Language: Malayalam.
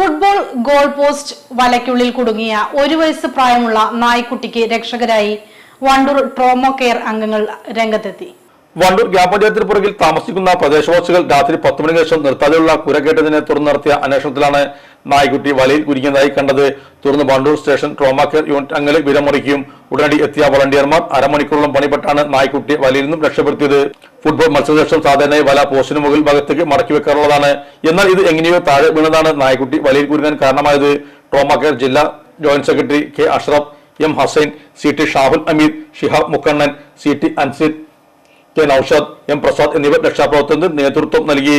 ഫുട്ബോൾ ഗോൾ പോസ്റ്റ് വലയ്ക്കുള്ളിൽ കുടുങ്ങിയ ഒരു വയസ്സ് പ്രായമുള്ള നായ്ക്കുട്ടിക്ക് രക്ഷകരായി വണ്ടൂർ ട്രോമോ കെയർ അംഗങ്ങൾ രംഗത്തെത്തി. വണ്ടൂർ ഗ്രാമപഞ്ചായത്തിന് പുറകിൽ താമസിക്കുന്ന പ്രദേശവാസികൾ രാത്രി പത്ത് മണിക്ക് ശേഷം നിർത്താതെയുള്ള കുര കേട്ടതിനെ തുടർന്ന് നടത്തിയ അന്വേഷണത്തിലാണ് നായ്ക്കുട്ടി വലയിൽ കുരുങ്ങിയതായി കണ്ടത്. തുടർന്ന് Wandoor station trauma care unit അംഗങ്ങളെ വിരമുറിക്കും. ഉടനടി എത്തിയ വളണ്ടിയർമാർ അരമണിക്കൂറോളം പണിപ്പെട്ടാണ് നായ്ക്കുട്ടിയെ വലയിൽ നിന്നും രക്ഷപ്പെടുത്തിയത്. ഫുട്ബോൾ മത്സരശേഷം സാധാരണയായി വല പോസ്റ്റിന് മുകളിൽ ഭാഗത്തേക്ക് മടക്കി വെക്കാറുള്ളതാണ്. എന്നാൽ ഇത് എങ്ങനെയോ താഴെ വീണതാണ് നായ്ക്കുട്ടി വലയിൽ കുരുങ്ങാൻ കാരണമായത്. ട്രോമാ കെയർ ജില്ലാ joint secretary K Ashraf M Hasain C T Shahul Ameer Shihab Mukkannan C T Ansir K Noushad M Prasad എന്നിവർ രക്ഷാപ്രവർത്തനത്തിന് നേതൃത്വം നൽകി.